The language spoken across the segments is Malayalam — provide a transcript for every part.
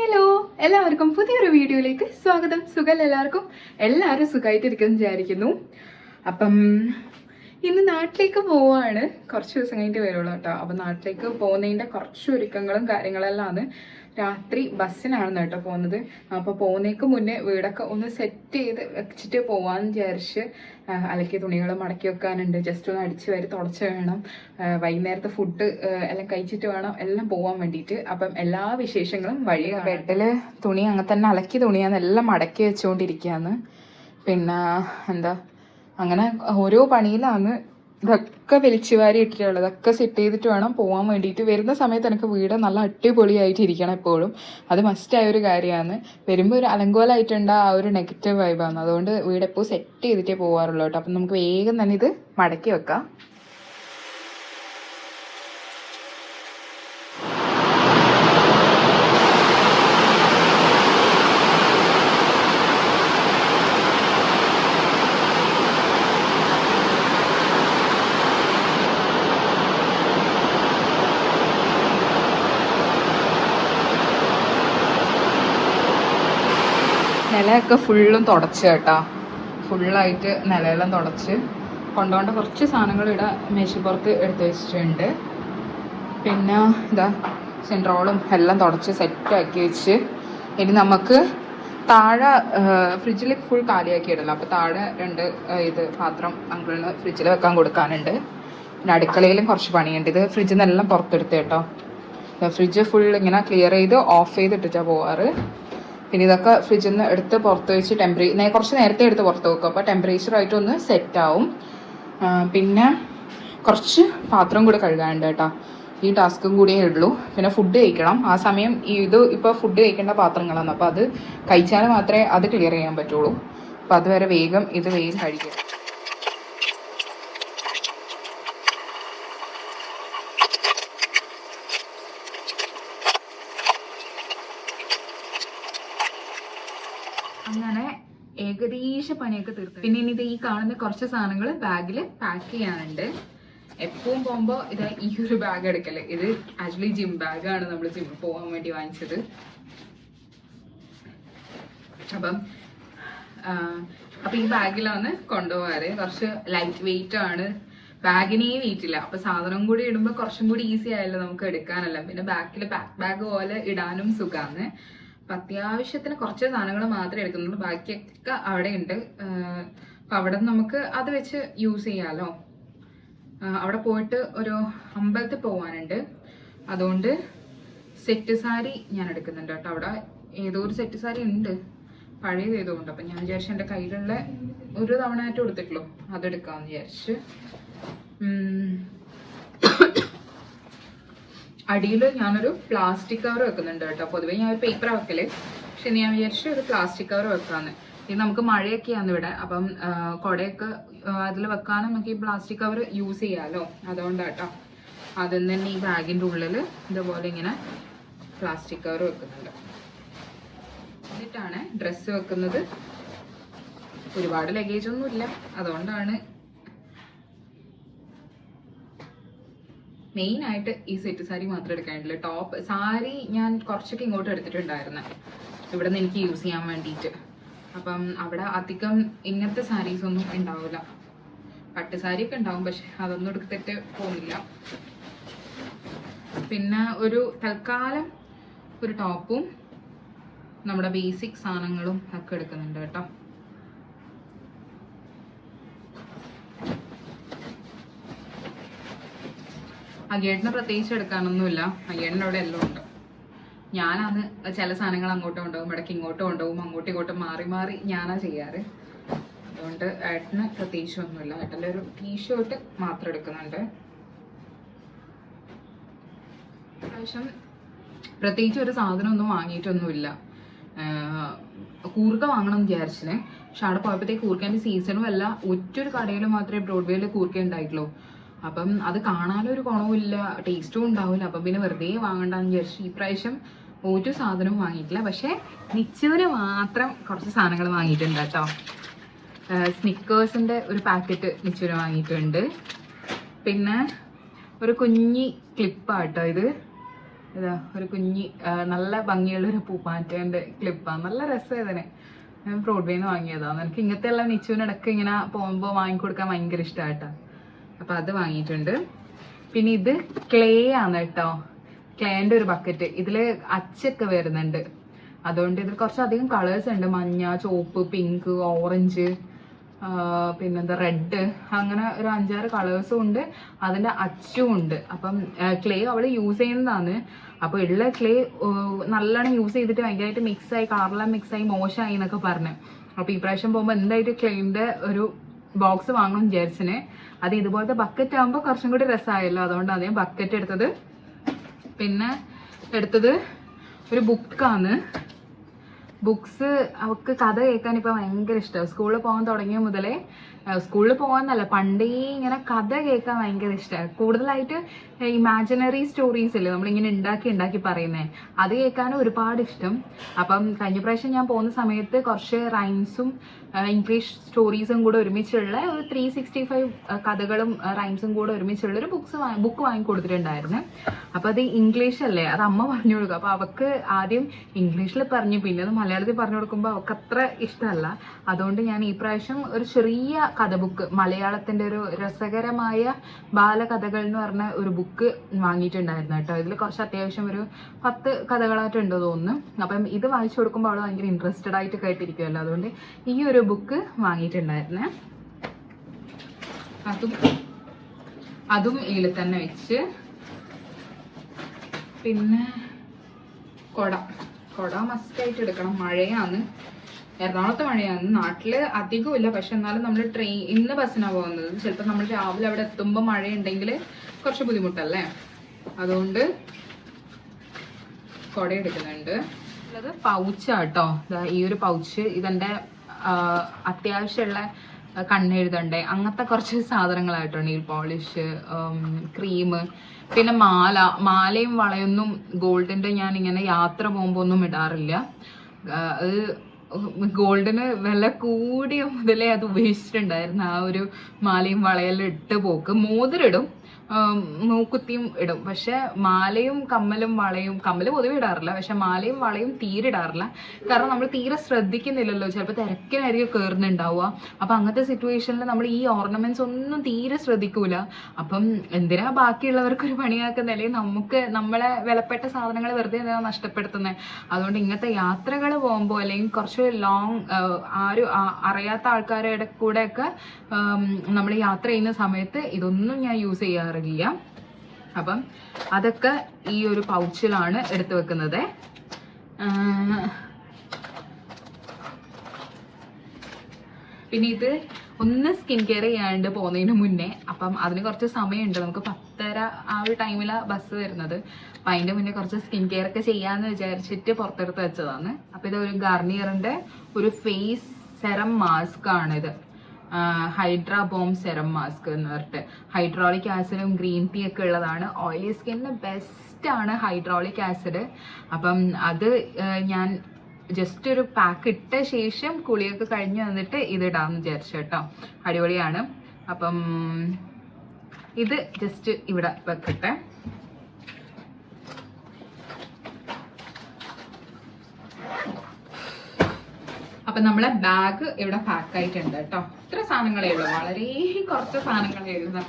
ഹലോ എല്ലാവർക്കും പുതിയൊരു വീഡിയോയിലേക്ക് സ്വാഗതം. സുഖം എല്ലാവർക്കും? എല്ലാവരും സുഖമായിട്ടിരിക്കുന്നു വിചാരിക്കുന്നു. അപ്പം ഇന്ന് നാട്ടിലേക്ക് പോവാണ്. കുറച്ച് ദിവസം കഴിഞ്ഞിട്ട് വരുള്ളൂ കേട്ടോ. അപ്പം നാട്ടിലേക്ക് പോകുന്നതിന്റെ കുറച്ച് ഒരുക്കങ്ങളും കാര്യങ്ങളെല്ലാം ആണ് രാത്രി ബസ്സിനാണ് കേട്ടോ പോകുന്നത്. അപ്പോൾ പോകുന്നേക്ക് മുന്നേ വീടൊക്കെ ഒന്ന് സെറ്റ് ചെയ്ത് വെച്ചിട്ട് പോവാന്ന് വിചാരിച്ച് അലക്കി അലക്കിയ തുണികൾ മടക്കി വെക്കാനുണ്ട്. ജസ്റ്റ് ഒന്ന് അടിച്ച് വരി തുടച്ച് വേണം. വൈകുന്നേരത്തെ ഫുഡ് എല്ലാം കഴിച്ചിട്ട് വേണം എല്ലാം പോകാൻ വേണ്ടിയിട്ട്. അപ്പം എല്ലാ വിശേഷങ്ങളും വഴി ബെഡിൽ തുണി അങ്ങനെ തന്നെ അലക്കിയ തുണിയാന്ന് എല്ലാം മടക്കി വെച്ചുകൊണ്ടിരിക്കുകയാണ് പിന്നെ എന്താ അങ്ങനെ ഓരോ പണിയിലാണ് ഇതൊക്കെ വലിച്ചു വാരി ഇട്ടിട്ടുള്ളത് ഇതൊക്കെ സെറ്റ് ചെയ്തിട്ട് വേണം പോകാൻ വേണ്ടിയിട്ട്. വരുന്ന സമയത്ത് എനിക്ക് വീട് നല്ല അടിപൊളിയായിട്ട് ഇരിക്കണം എപ്പോഴും. അത് മസ്റ്റായ ഒരു കാര്യമാണ്. വരുമ്പോൾ ഒരു അലങ്കോലമായിട്ടുണ്ട് ആ ഒരു നെഗറ്റീവ് വൈബാണ് അതുകൊണ്ട് വീട് എപ്പോൾ സെറ്റ് ചെയ്തിട്ടേ പോകാറുള്ളൂ കേട്ടോ. അപ്പം നമുക്ക് വേഗം തന്നെ ഇത് മടക്കി വെക്കാം. നിലയൊക്കെ ഫുള്ളും തുടച്ച് കേട്ടോ. ഫുള്ളായിട്ട് നിലയെല്ലാം തുടച്ച് കൊണ്ടുപോകേണ്ട കുറച്ച് സാധനങ്ങൾ ഇവിടെ മേശപ്പുറത്ത് എടുത്ത് വെച്ചിട്ടുണ്ട്. പിന്നെ ഇതാ സെൻട്രോളും എല്ലാം തുടച്ച് സെറ്റാക്കി വെച്ച് ഇനി നമുക്ക് താഴെ ഫ്രിഡ്ജിൽ ഫുൾ കാലിയാക്കി ഇടണം അപ്പോൾ താഴെ രണ്ട് ഇത് പാത്രം അങ്കിളിന് ഫ്രിഡ്ജിൽ വെക്കാൻ കൊടുക്കാനുണ്ട്. പിന്നെ അടുക്കളയിലും കുറച്ച് പണിയുണ്ട്. ഇത് ഫ്രിഡ്ജിൽ നിന്നെല്ലാം പുറത്തെടുത്ത് കേട്ടോ. ഫ്രിഡ്ജ് ഫുൾ ഇങ്ങനെ ക്ലിയർ ചെയ്ത് ഓഫ് ചെയ്തിട്ടിട്ടാണ് പോവാറ്. പിന്നെ ഇതൊക്കെ ഫ്രിഡ്ജിൽ നിന്ന് എടുത്ത് പുറത്ത് വെച്ച് ടെമ്പറേ കുറച്ച് നേരത്തെ എടുത്ത് പുറത്ത് വെക്കും. അപ്പോൾ ടെമ്പറേച്ചർ ആയിട്ട് ഒന്ന് സെറ്റ് ആവും. പിന്നെ കുറച്ച് പാത്രം കൂടെ കഴുകാനുണ്ട് കേട്ടോ. ഈ ടാസ്കും കൂടിയേ ഉള്ളൂ. പിന്നെ ഫുഡ് കഴിക്കണം. ആ സമയം ഇത് ഇപ്പോൾ ഫുഡ് കഴിക്കേണ്ട പാത്രങ്ങളാണ്. അപ്പോൾ അത് കഴിച്ചാൽ മാത്രമേ അത് ക്ലിയർ ചെയ്യാൻ പറ്റുള്ളൂ. അപ്പോൾ അതുവരെ വേഗം ഇത് വേഗം കഴിക്കും അങ്ങനെ ഏകദേശ പണിയൊക്കെ തീർത്തു പിന്നെ ഇനി ഇത് ഈ കാണുന്ന കുറച്ച് സാധനങ്ങൾ ബാഗിൽ പാക്ക് ചെയ്യാനുണ്ട്. എപ്പോഴും പോകുമ്പോൾ ഇത് ഈ ഒരു ബാഗ് എടുക്കൽ. ഇത് ആക്ച്വലി ജിം ബാഗാണ് നമ്മൾ ജിമ്മിൽ പോകാൻ വേണ്ടി വാങ്ങിച്ചത്. അപ്പം അപ്പം ഈ ബാഗിലാണ് കൊണ്ടുപോകാറ് കുറച്ച് ലൈറ്റ് വെയിറ്റ് ആണ്. ബാഗിനേ വീട്ടില്ല അപ്പൊ സാധനം കൂടി ഇടുമ്പോൾ കുറച്ചും കൂടി ഈസി ആയല്ലോ നമുക്ക് എടുക്കാനല്ല. പിന്നെ ബാക്കിൽ ബാക്ക് ബാഗ് പോലെ ഇടാനും സുഖാണ് അത്യാവശ്യത്തിന് കുറച്ച് സാധനങ്ങൾ മാത്രമേ എടുക്കുന്നുള്ളൂ. ബാക്കിയൊക്കെ അവിടെ ഉണ്ട് അപ്പൊ അവിടെ നമുക്ക് അത് വെച്ച് യൂസ് ചെയ്യാമല്ലോ അവിടെ പോയിട്ട് ഒരു അമ്പലത്തിൽ പോകാനുണ്ട് അതുകൊണ്ട് സെറ്റ് സാരി ഞാൻ എടുക്കുന്നുണ്ട് കേട്ടോ. അവിടെ ഏതോ ഒരു സെറ്റ് സാരി ഉണ്ട്. പഴയത് ഏതോ ഉണ്ട്. അപ്പം ഞാൻ വിചാരിച്ചു എന്റെ കയ്യിലുള്ള ഒരു തവണ ആയിട്ട് കൊടുത്തിട്ടുള്ളൂ അതെടുക്കാമെന്ന് വിചാരിച്ച്. അടിയിൽ ഞാനൊരു പ്ലാസ്റ്റിക് കവർ വെക്കുന്നുണ്ട് കേട്ടോ. പൊതുവേ ഞാൻ ഒരു പേപ്പർ വെക്കൽ. പക്ഷെ ഞാൻ വിചാരിച്ചു ഒരു പ്ലാസ്റ്റിക് കവർ വെക്കാന്ന്. ഇത് നമുക്ക് മഴയൊക്കെയാണ് ഇവിടെ. അപ്പം കുടയൊക്കെ അതിൽ വെക്കാനും നമുക്ക് ഈ പ്ലാസ്റ്റിക് കവർ യൂസ് ചെയ്യാമല്ലോ അതുകൊണ്ടാട്ടോ അതിൽ തന്നെ ഈ ബാഗിന്റെ ഉള്ളിൽ ഇതുപോലെ ഇങ്ങനെ പ്ലാസ്റ്റിക് കവർ വെക്കുന്നുണ്ട്. എന്നിട്ടാണ് ഡ്രസ്സ് വെക്കുന്നത്. ഒരുപാട് ലഗേജ് ഒന്നും ഇല്ല അതുകൊണ്ടാണ് മെയിൻ ആയിട്ട് ഈ സെറ്റ് സാരി മാത്രം എടുക്കാനുള്ളൂ ടോപ്പ് സാരി ഞാൻ കുറച്ചൊക്കെ ഇങ്ങോട്ട് എടുത്തിട്ടുണ്ടായിരുന്നു. ഇവിടെ നിന്ന് എനിക്ക് യൂസ് ചെയ്യാൻ വേണ്ടിയിട്ട്. അപ്പം അവിടെ അധികം ഇങ്ങനത്തെ സാരീസ് ഒന്നും ഉണ്ടാവില്ല പട്ട് സാരി ഒക്കെ ഉണ്ടാവും പക്ഷെ അതൊന്നും എടുത്തിട്ട് പോകുന്നില്ല. പിന്നെ ഒരു തൽക്കാലം ഒരു ടോപ്പും നമ്മുടെ ബേസിക് സാധനങ്ങളും ഒക്കെ എടുക്കുന്നുണ്ട് കേട്ടോ. അയ്യേട്ടന് പ്രത്യേകിച്ച് എടുക്കാനൊന്നുമില്ല. അയ്യേട്ടന്റെ അവിടെ എല്ലാം ഉണ്ട്. ഞാനാണ് ചില സാധനങ്ങൾ അങ്ങോട്ടും ഉണ്ടാവും ഇടയ്ക്ക് ഇങ്ങോട്ടും ഉണ്ടാവും അങ്ങോട്ടും ഇങ്ങോട്ടും മാറി മാറി ഞാനാ ചെയ്യാറ്. അതുകൊണ്ട് ഏട്ടന് പ്രത്യേകിച്ചൊന്നുമില്ല. ഏട്ടന്റെ ഒരു ടീഷർട്ട് മാത്രം എടുക്കുന്നുണ്ട്. പ്രാവശ്യം പ്രത്യേകിച്ച് ഒരു സാധനമൊന്നും വാങ്ങിയിട്ടൊന്നുമില്ല. കൂർക്ക വാങ്ങണം എന്ന് വിചാരിച്ചിന്. പക്ഷെ അവിടെ പോയപ്പോഴത്തേക്ക് കൂർക്കേന്റെ സീസണും അല്ല ഒറ്റൊരു കടയിൽ മാത്രമേ ബ്രോഡ്വേയിൽ കൂർക്ക ഉണ്ടായിട്ടുള്ളൂ. അപ്പം അത് കാണാനും ഒരു ഗുണവുമില്ല ടേസ്റ്റും ഉണ്ടാവില്ല. അപ്പം പിന്നെ വെറുതെ വാങ്ങണ്ടെന്ന് വിചാരിച്ചു ഈ പ്രാവശ്യം ഒരു സാധനവും വാങ്ങിയിട്ടില്ല. പക്ഷേ നിച്ചൂര് മാത്രം കുറച്ച് സാധനങ്ങൾ വാങ്ങിയിട്ടുണ്ട് കേട്ടോ. സ്നിക്കേഴ്സിന്റെ ഒരു പാക്കറ്റ് നിച്ചൂര് വാങ്ങിയിട്ടുണ്ട്. പിന്നെ ഒരു കുഞ്ഞി ക്ലിപ്പാട്ടോ ഇത്. ഇതാ ഒരു കുഞ്ഞി നല്ല ഭംഗിയുള്ള ഒരു പൂപ്പാറ്റേന്റെ ക്ലിപ്പാണ് നല്ല രസം ഞാൻ ബ്രോഡ്വേന്ന് വാങ്ങിയതാണ് എനിക്ക് ഇങ്ങനത്തെ എല്ലാം നിച്ചുവിനിടക്ക് ഇങ്ങനെ പോകുമ്പോൾ വാങ്ങിക്കൊടുക്കാൻ ഭയങ്കര ഇഷ്ടമായിട്ടാണ് അപ്പം അത് വാങ്ങിയിട്ടുണ്ട്. പിന്നെ ഇത് ക്ലേ ആണ് കേട്ടോ. ക്ലേന്റെ ഒരു ബക്കറ്റ് ഇതിൽ അച്ചൊക്കെ വരുന്നുണ്ട്. അതുകൊണ്ട് ഇതിൽ കുറച്ചധികം കളേഴ്സ് ഉണ്ട്. മഞ്ഞ ചുവപ്പ് പിങ്ക് ഓറഞ്ച് പിന്നെന്താ റെഡ് അങ്ങനെ ഒരു അഞ്ചാറ് കളേഴ്സും ഉണ്ട്. അതിന്റെ അച്ചും ഉണ്ട്. അപ്പം ക്ലേ അവൾ യൂസ് ചെയ്യുന്നതാണ്. അപ്പോൾ ഉള്ള ക്ലേ നല്ലോണം യൂസ് ചെയ്തിട്ട് ഭയങ്കരമായിട്ട് മിക്സായി കളറെല്ലാം മിക്സായി മോശമായി എന്നൊക്കെ പറഞ്ഞു. അപ്പോൾ ഈ പ്രാവശ്യം പോകുമ്പോൾ എന്തായിട്ട് ക്ലേന്റെ ഒരു ബോക്സ് വാങ്ങണം വിചാരിച്ചിനെ. അത് ഇതുപോലത്തെ ബക്കറ്റ് ആകുമ്പോൾ കുറച്ചും കൂടി രസമായല്ലോ അതുകൊണ്ട് ഞാൻ ബക്കറ്റ് എടുത്തത്. പിന്നെ എടുത്തത് ഒരു ബുക്കാണ് ബുക്സ് അവൾക്ക് കഥ കേൾക്കാൻ ഇപ്പം ഭയങ്കര ഇഷ്ടമാണ് സ്കൂളിൽ പോകാൻ തുടങ്ങിയ മുതലേ സ്കൂളിൽ പോകാന്നല്ല പണ്ടേ ഇങ്ങനെ കഥ കേൾക്കാൻ ഭയങ്കര ഇഷ്ടമാണ് കൂടുതലായിട്ട് ഇമാജിനറി സ്റ്റോറീസ് ഇല്ലേ നമ്മളിങ്ങനെ ഉണ്ടാക്കി ഉണ്ടാക്കി പറയുന്നത് അത് കേൾക്കാനും ഒരുപാട് ഇഷ്ടം. അപ്പം കഴിഞ്ഞ പ്രാവശ്യം ഞാൻ പോകുന്ന സമയത്ത് കുറച്ച് റൈംസും ഇംഗ്ലീഷ് സ്റ്റോറീസും കൂടെ ഒരുമിച്ചുള്ള ഒരു ത്രീ സിക്സ്റ്റി ഫൈവ് കഥകളും റൈംസും കൂടെ ഒരുമിച്ചുള്ള ഒരു ബുക്സ് ബുക്ക് വാങ്ങി കൊടുത്തിട്ടുണ്ടായിരുന്നു. അപ്പോൾ അത് ഇംഗ്ലീഷ് അല്ലേ? അത് അമ്മ പറഞ്ഞു കൊടുക്കും. അപ്പോൾ അവൾക്ക് ആദ്യം ഇംഗ്ലീഷിൽ പറഞ്ഞു. പിന്നെ അത് മലയാളത്തിൽ പറഞ്ഞു കൊടുക്കുമ്പോൾ അവൾക്ക് അത്ര ഇഷ്ടമല്ല അതുകൊണ്ട് ഞാൻ ഈ പ്രാവശ്യം ഒരു ചെറിയ കഥ ബുക്ക് മലയാളത്തിന്റെ ഒരു രസകരമായ ബാലകഥകൾ എന്ന് പറഞ്ഞ ഒരു ബുക്ക് വാങ്ങിയിട്ടുണ്ടായിരുന്നു കേട്ടോ. ഇതിൽ കുറച്ച് അത്യാവശ്യം ഒരു പത്ത് കഥകളായിട്ടുണ്ട് തോന്നുന്നു. അപ്പം ഇത് വായിച്ചു കൊടുക്കുമ്പോൾ അവൾ ഭയങ്കര ഇൻട്രസ്റ്റഡ് ആയിട്ട് കേട്ടിരിക്കുമല്ലോ അതുകൊണ്ട് ഈ ഒരു ബുക്ക് വാങ്ങിയിട്ടുണ്ടായിരുന്നേ. അതും അതും ഇതിൽ തന്നെ വെച്ച്. പിന്നെ കൊട. കൊട മസ്റ്റായിട്ട് എടുക്കണം. മഴയാണ്. എറണാകുളത്ത് മഴയാണ്. നാട്ടിൽ അധികമില്ല പക്ഷെ എന്നാലും നമ്മൾ ട്രെയിൻ ഇന്ന് ബസ്സിനാണ് പോകുന്നത്. ചിലപ്പോൾ നമ്മൾ രാവിലെ അവിടെ എത്തുമ്പോൾ മഴയുണ്ടെങ്കിൽ കുറച്ച് ബുദ്ധിമുട്ടല്ലേ? അതുകൊണ്ട് കുട എടുക്കുന്നുണ്ട്. ഉള്ളത് പൗച്ചാട്ടോ ഈ ഒരു പൗച്ച് ഇതെന്റെ അത്യാവശ്യമുള്ള കണ്ണെഴുതണ്ടേ? അങ്ങനത്തെ കുറച്ച് സാധനങ്ങളായിട്ടുണ്ട്. നെയിൽ പോളിഷ് ക്രീം പിന്നെ മാല. മാലയും വളയൊന്നും ഗോൾഡിന്റെ ഞാൻ ഇങ്ങനെ യാത്ര പോകുമ്പോൾ ഒന്നും ഇടാറില്ല. അത് ഗോൾഡിന് വില കൂടിയ മുതലേ അത് ഉപയോഗിച്ചിട്ടുണ്ടായിരുന്നു. ആ ഒരു മാലയും വളയെല്ലാം ഇട്ട് പോക്ക്. മോതിരിടും മൂക്കുത്തിയും ഇടും. പക്ഷെ മാലയും കമ്മലും വളയും കമ്മൽ പൊതുവെ ഇടാറില്ല. പക്ഷെ മാലയും വളയും തീരെ ഇടാറില്ല. കാരണം നമ്മൾ തീരെ ശ്രദ്ധിക്കുന്നില്ലല്ലോ. ചിലപ്പോൾ തിരക്കിനായിരിക്കും കയറുന്നുണ്ടാവുക അപ്പം അങ്ങനത്തെ സിറ്റുവേഷനിൽ നമ്മൾ ഈ ഓർണമെന്റ്സ് ഒന്നും തീരെ ശ്രദ്ധിക്കൂല. അപ്പം എന്തിനാ ബാക്കിയുള്ളവർക്ക് ഒരു പണിയാക്കുന്ന അല്ലെങ്കിൽ നമുക്ക് നമ്മളെ വിലപ്പെട്ട സാധനങ്ങൾ വെറുതെ എന്തിനാ നഷ്ടപ്പെടുത്തുന്നത് അതുകൊണ്ട് ഇങ്ങനത്തെ യാത്രകൾ പോകുമ്പോൾ അല്ലെങ്കിൽ കുറച്ച് ലോങ് ആരും അറിയാത്ത ആൾക്കാരുടെ കൂടെയൊക്കെ നമ്മൾ യാത്ര ചെയ്യുന്ന സമയത്ത് ഇതൊന്നും ഞാൻ യൂസ് ചെയ്യാറില്ല. അപ്പം അതൊക്കെ ഈ ഒരു പൗച്ചിലാണ് എടുത്തു വെക്കുന്നത്. പിന്നെ ഇത് ഒന്ന് സ്കിൻ കെയർ ചെയ്യാണ്ട് പോകുന്നതിന് മുന്നേ അപ്പം അതിന് കുറച്ച് സമയമുണ്ട്. നമുക്ക് പത്തര ആ ഒരു ടൈമിലാണ് ബസ് വരുന്നത്. അപ്പം അതിന്റെ മുന്നേ കുറച്ച് സ്കിൻ കെയർ ഒക്കെ ചെയ്യാമെന്ന് വിചാരിച്ചിട്ട് പുറത്തെടുത്ത് വെച്ചതാണ്. അപ്പം ഇത് ഒരു ഗാർണിയറിന്റെ ഒരു ഫേസ് സെറം മാസ്ക് ആണിത്. ഹൈഡ്ര ബോം സെറം മാസ്ക് എന്ന് പറഞ്ഞിട്ട്. ഹൈഡ്രോളിക് ആസിഡും ഗ്രീൻ ടീ ഒക്കെ ഉള്ളതാണ്. ഓയിലി സ്കിന്നിന് ബെസ്റ്റ് ആണ് ഹൈഡ്രോളിക് ആസിഡ്. അപ്പം അത് ഞാൻ ജസ്റ്റ് ഒരു പാക്ക് ഇട്ട ശേഷം കുളിയൊക്കെ കഴിഞ്ഞ് വന്നിട്ട് ഇത് ഇടാമെന്ന് വിചാരിച്ചു കേട്ടോ. അടിപൊളിയാണ്. അപ്പം ഇത് ജസ്റ്റ് ഇവിടെ വെക്കട്ടെ. അപ്പം നമ്മളെ ബാഗ് ഇവിടെ പാക്കായിട്ടുണ്ട് കേട്ടോ. ഇത്ര സാധനങ്ങളേ ഉള്ളൂ. വളരെ കുറച്ച് സാധനങ്ങളേ ഉള്ളൂ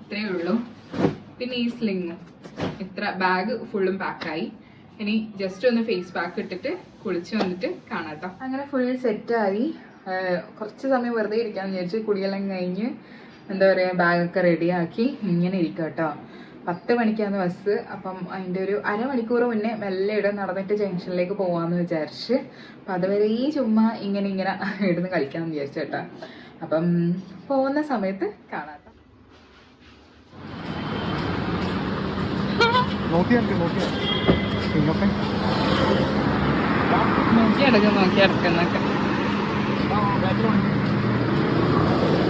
ഇത്രേ ഉള്ളൂ. പിന്നെ ഈ സ്ലിങ് ഇത്ര ബാഗ് ഫുള്ളും പാക്കായി ഇനി ജസ്റ്റ് ഒന്ന് ഫേസ് പാക്ക് ഇട്ടിട്ട് കുളിച്ച് വന്നിട്ട് കാണാട്ടോ അങ്ങനെ ഫുൾ സെറ്റായി കുറച്ച് സമയം വെറുതെ ഇരിക്കാന്ന് വിചാരിച്ച് കുളിയെല്ലാം കഴിഞ്ഞ് എന്താ പറയുക ബാഗൊക്കെ റെഡിയാക്കി ഇങ്ങനെ ഇരിക്കുക കേട്ടോ. പത്ത് മണിക്കാണ് ബസ് അപ്പം അതിന്റെ ഒരു അരമണിക്കൂർ മുന്നേ മെല്ലെ ഇടം നടന്നിട്ട് ജംഗ്ഷനിലേക്ക് പോകാമെന്ന് വിചാരിച്ച്. അപ്പം അതുവരെ ഈ ചുമ്മാ ഇങ്ങനെ ഇങ്ങനെ ഇടുന്ന് കളിക്കാമെന്ന് വിചാരിച്ചു കേട്ടോ. അപ്പം പോകുന്ന സമയത്ത് കാണാം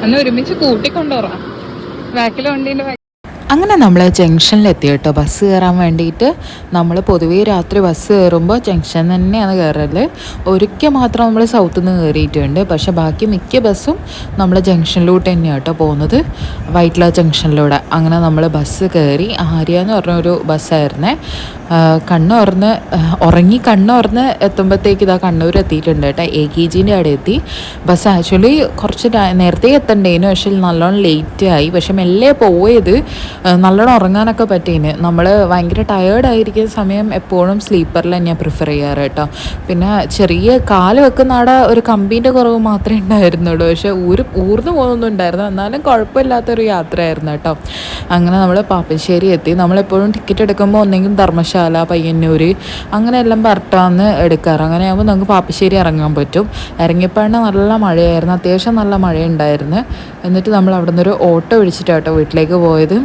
ഒന്ന് ഒരുമിച്ച് കൂട്ടിക്കൊണ്ടുവരാം ബാക്കിലെ വണ്ടീന്റെ അങ്ങനെ നമ്മൾ ജംഗ്ഷനിലെത്തി കേട്ടോ. ബസ് കയറാൻ വേണ്ടിയിട്ട് നമ്മൾ പൊതുവേ രാത്രി ബസ് കയറുമ്പോൾ ജംഗ്ഷൻ തന്നെയാണ് കയറൽ ഒരിക്കൽ മാത്രം നമ്മൾ സൗത്തിൽ നിന്ന് കയറിയിട്ടുണ്ട് പക്ഷേ ബാക്കി മിക്ക ബസ്സും നമ്മൾ ജംഗ്ഷനിലോട്ട് തന്നെയാണ് കേട്ടോ പോകുന്നത്. വൈറ്റ്ല ജംഗ്ഷനിലൂടെ. അങ്ങനെ നമ്മൾ ബസ് കയറി ആര്യ എന്ന് പറഞ്ഞൊരു ബസ്സായിരുന്നേ. കണ്ണുറന്ന് ഉറങ്ങി കണ്ണ് തുറന്ന് എത്തുമ്പോഴത്തേക്ക് ഇതാ കണ്ണൂർ എത്തിയിട്ടുണ്ട് കേട്ടോ. എ കെ ജിന്റെ അവിടെ എത്തി. ബസ് ആക്ച്വലി കുറച്ച് നേരത്തെ എത്തണ്ടേനു പക്ഷെ നല്ലോണം ലേറ്റ് ആയി. പക്ഷെ മെല്ലെ പോയത് നല്ലോണം ഉറങ്ങാനൊക്കെ പറ്റീന്. നമ്മൾ ഭയങ്കര ടയേർഡ് ആയിരിക്കുന്ന സമയം എപ്പോഴും സ്ലീപ്പറിൽ തന്നെയാണ് പ്രിഫർ ചെയ്യാറ് കേട്ടോ. പിന്നെ ചെറിയ കാൽ വെക്കുന്ന അവിടെ ഒരു കമ്പീന്റെ കുറവ് മാത്രമേ ഉണ്ടായിരുന്നുള്ളൂ. പക്ഷെ ഊര് ഊർന്നു പോകുന്നുണ്ടായിരുന്നു എന്നാലും കുഴപ്പമില്ലാത്തൊരു യാത്രയായിരുന്നു കേട്ടോ. അങ്ങനെ നമ്മൾ പാപ്പശ്ശേരി എത്തി. നമ്മളെപ്പോഴും ടിക്കറ്റ് എടുക്കുമ്പോൾ ഒന്നെങ്കിലും ധർമ്മശാല പയ്യന്നൂർ അങ്ങനെയെല്ലാം പറട്ടാന്ന് എടുക്കാറ്. അങ്ങനെ ആകുമ്പോൾ നമുക്ക് പാപ്പശ്ശേരി ഇറങ്ങാൻ പറ്റും. ഇറങ്ങിയപ്പോഴാണ് നല്ല മഴയായിരുന്നു. അത്യാവശ്യം നല്ല മഴയുണ്ടായിരുന്നു. എന്നിട്ട് നമ്മൾ അവിടെ നിന്നൊരു ഓട്ടോ വിളിച്ചിട്ടാട്ടോ വീട്ടിലേക്ക് പോയത്.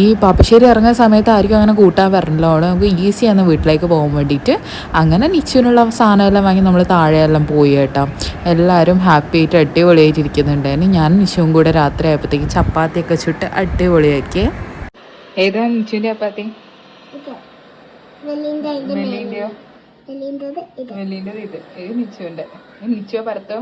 ഈ പാപ്പശ്ശേരി ഇറങ്ങുന്ന സമയത്തായിരിക്കും അങ്ങനെ കൂട്ടാൻ വരണല്ലോ അവിടെ നമുക്ക് ഈസിയാണ് വീട്ടിലേക്ക് പോകാൻ വേണ്ടിയിട്ട്. അങ്ങനെ നിച്ചുവിനുള്ള സാധനമെല്ലാം വാങ്ങി നമ്മൾ താഴെയെല്ലാം പോയി കേട്ടോ. എല്ലാവരും ഹാപ്പി ആയിട്ട് അടിപൊളിയായിട്ട് ഇരിക്കുന്നുണ്ടായിരുന്നു ഞാൻ നിച്ചുവും കൂടെ രാത്രി ആയപ്പോഴത്തേക്കും ചപ്പാത്തിയൊക്കെ ചുട്ട് അടിപൊളിയാക്കി. ഏതാ നിച്ചുവിന്റെ ചപ്പാത്തി? ഇത്. വെല്ലിന്റെത് ഇത്. നിച്ചുവിന്റെ നിച്ചുവോ പരത്തോ?